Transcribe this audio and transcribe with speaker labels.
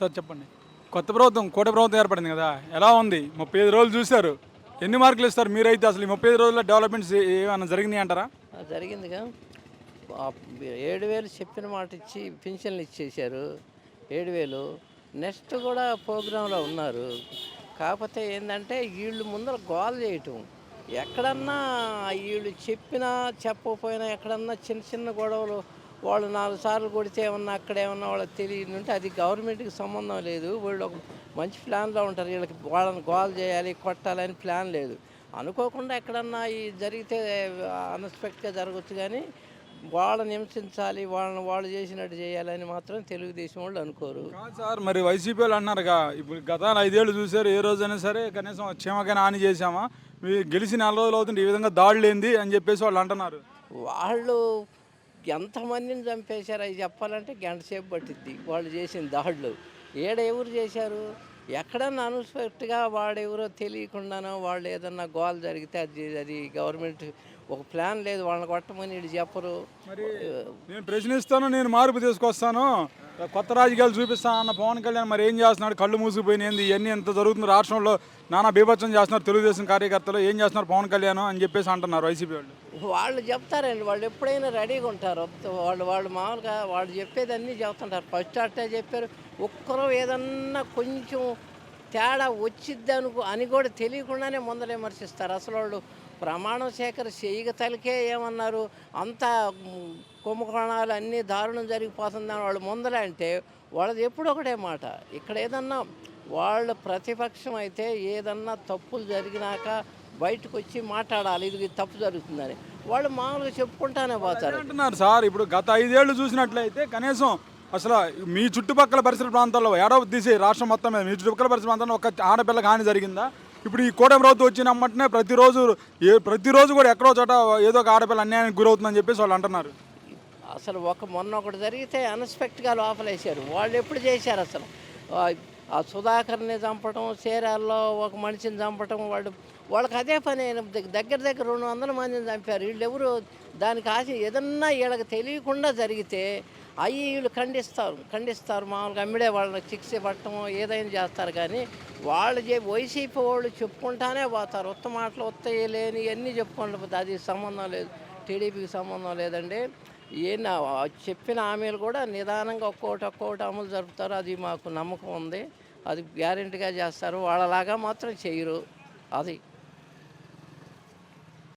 Speaker 1: Sir చెప్పండి. కొత్త ప్రభుత్వం కోట ప్రభుత్వం ఏర్పడింది కదా ఎలా ఉంది? ముప్పై ఐదు రోజులు చూశారు. ఎన్ని మార్కులు ఇస్తారు మీరైతే అసలు ఈ ముప్పై ఐదు రోజుల్లో డెవలప్మెంట్స్ ఏమైనా జరిగినాయి అంటారా?
Speaker 2: జరిగిందిగా. ఏడు వేలు చెప్పిన మాట ఇచ్చి పింఛన్లు ఇచ్చేశారు. ఏడు వేలు. నెక్స్ట్ కూడా ప్రోగ్రాంలో ఉన్నారు. కాకపోతే ఏంటంటే వీళ్ళు ముందర గోల్ చేయటం. ఎక్కడన్నా వీళ్ళు చెప్పినా చెప్పకపోయినా ఎక్కడన్నా చిన్న చిన్న గొడవలు వాళ్ళు నాలుగు సార్లు కొడితే ఏమన్నా అక్కడ ఏమన్నా వాళ్ళకి తెలియదు ఉంటే అది గవర్నమెంట్కి సంబంధం లేదు. వీళ్ళు ఒక మంచి ప్లాన్లో ఉంటారు. వీళ్ళకి వాళ్ళని గోల్ చేయాలి కొట్టాలని ప్లాన్ లేదు. అనుకోకుండా ఎక్కడన్నా ఈ జరిగితే అన్ఎక్స్పెక్ట్గా జరగచ్చు కానీ వాళ్ళని హింసించాలి వాళ్ళని వాళ్ళు చేసినట్టు చేయాలని మాత్రం తెలుగుదేశం వాళ్ళు అనుకోరు.
Speaker 1: సార్ మరి వైసీపీ వాళ్ళు అన్నారుగా ఇప్పుడు గత ఐదేళ్ళు చూశారు ఏ రోజైనా సరే కనీసం క్షేమకైనా హాని చేశామా? గెలిచి నెల రోజులు అవుతుంది ఈ విధంగా దాడులు ఏంది అని చెప్పేసి వాళ్ళు అంటున్నారు.
Speaker 2: వాళ్ళు ఎంతమందిని చంపేశారు? అవి చెప్పాలంటే గంట సేపు పట్టిద్ది వాళ్ళు చేసిన దాడులు. ఏడ ఎవరు చేశారు? ఎక్కడన్నా అన్ఎక్స్పెక్ట్గా వాడెవరో తెలియకుండానో వాళ్ళు ఏదన్నా గోల్ జరిగితే అది అది గవర్నమెంట్ ఒక ప్లాన్ లేదు. వాళ్ళని కొట్టమని వీళ్ళు చెప్పరు.
Speaker 1: మరి నేను ప్రశ్నిస్తాను నేను మార్పు తీసుకొస్తాను. కొత్త రాజకీయాలు చూపిస్తాను అన్న పవన్ కళ్యాణ్ మరి ఏం చేస్తున్నాడు? కళ్ళు మూసిపోయినాయి ఇవన్నీ ఎంత జరుగుతుంది? రాష్ట్రంలో నానా బీభత్సం చేస్తున్నారు తెలుగుదేశం కార్యకర్తలు. ఏం చేస్తున్నారు పవన్ కళ్యాణ్ అని చెప్పేసి అంటున్నారు వైసీపీ వాళ్ళు.
Speaker 2: వాళ్ళు చెప్తారండి వాళ్ళు ఎప్పుడైనా రెడీగా ఉంటారు. వాళ్ళు వాళ్ళు మామూలుగా వాళ్ళు చెప్పేది అన్నీ చెప్తుంటారు. ఫస్ట్ అట్టే చెప్పారు. ఒక్కరు ఏదన్నా కొంచెం తేడా వచ్చిద్ది అనుకో అని కూడా తెలియకుండానే ముందర విమర్శిస్తారు. అసలు వాళ్ళు ప్రమాణం సేకర చేయగ తలకే ఏమన్నారు? అంత కుంభకోణాలు అన్నీ దారుణం జరిగిపోతుందని వాళ్ళు ముందరే అంటే వాళ్ళది ఎప్పుడు ఒకటే మాట. ఇక్కడ ఏదన్నా వాళ్ళ ప్రతిపక్షం అయితే ఏదన్నా తప్పులు జరిగినాక బయటకు వచ్చి మాట్లాడాలి. ఇది తప్పు జరుగుతుందని. వాళ్ళు మామూలుగా చెప్పుకుంటానే పోతారు.
Speaker 1: అంటున్నారు సార్? ఇప్పుడు గత ఐదేళ్ళు చూసినట్లయితే కనీసం అసలు మీ చుట్టుపక్కల పరిసర ప్రాంతాల్లో ఏడవ తీసి రాష్ట్రం మొత్తం మీద మీ చుట్టుపక్కల పరిసర ప్రాంతాల్లో ఒక ఆడపిల్లకి హాని జరిగిందా? ఇప్పుడు ఈ కూటమి ప్రభుత్వం వచ్చినమ్మటనే ప్రతిరోజు ఏ ప్రతిరోజు కూడా ఎక్కడో చోట ఏదో ఒక ఆడపిల్ల అన్యాయానికి గురవుతుందని చెప్పేసి వాళ్ళు అంటున్నారు.
Speaker 2: అసలు ఒక మొన్న ఒకటి జరిగితే అన్ఎక్స్పెక్ట్గా లోపలేశారు వాళ్ళు ఎప్పుడు చేశారు అసలు? ఆ- సుధాకర్ని చంపటం చీరాల్లో ఒక మనిషిని చంపటం వాళ్ళు వాళ్ళకి అదే పని అయిన దగ్గర దగ్గర రెండు వందల మందిని చంపారు. వీళ్ళు ఎవరు దానికి ఆశ ఏదన్నా వీళ్ళకి తెలియకుండా జరిగితే అవి వీళ్ళు ఖండిస్తారు. ఖండిస్తారు మామూలుగా అమ్మిడే వాళ్ళని శిక్ష పట్టడం ఏదైనా చేస్తారు కానీ వాళ్ళు చే వైసీపీ వాళ్ళు చెప్పుకుంటానే పోతారు. ఉత్త మాటలు ఉత్తయ్య లేని ఇవన్నీ చెప్పుకుంటే అది సంబంధం లేదు. టీడీపీకి సంబంధం లేదండి. ఈయన చెప్పిన హామీలు కూడా నిదానంగా ఒక్కోటి ఒక్కోటి అమలు జరుపుతారు. అది మాకు నమ్మకం ఉంది. అది గ్యారెంటీగా చేస్తారు. వాళ్ళలాగా మాత్రం చేయరు. అది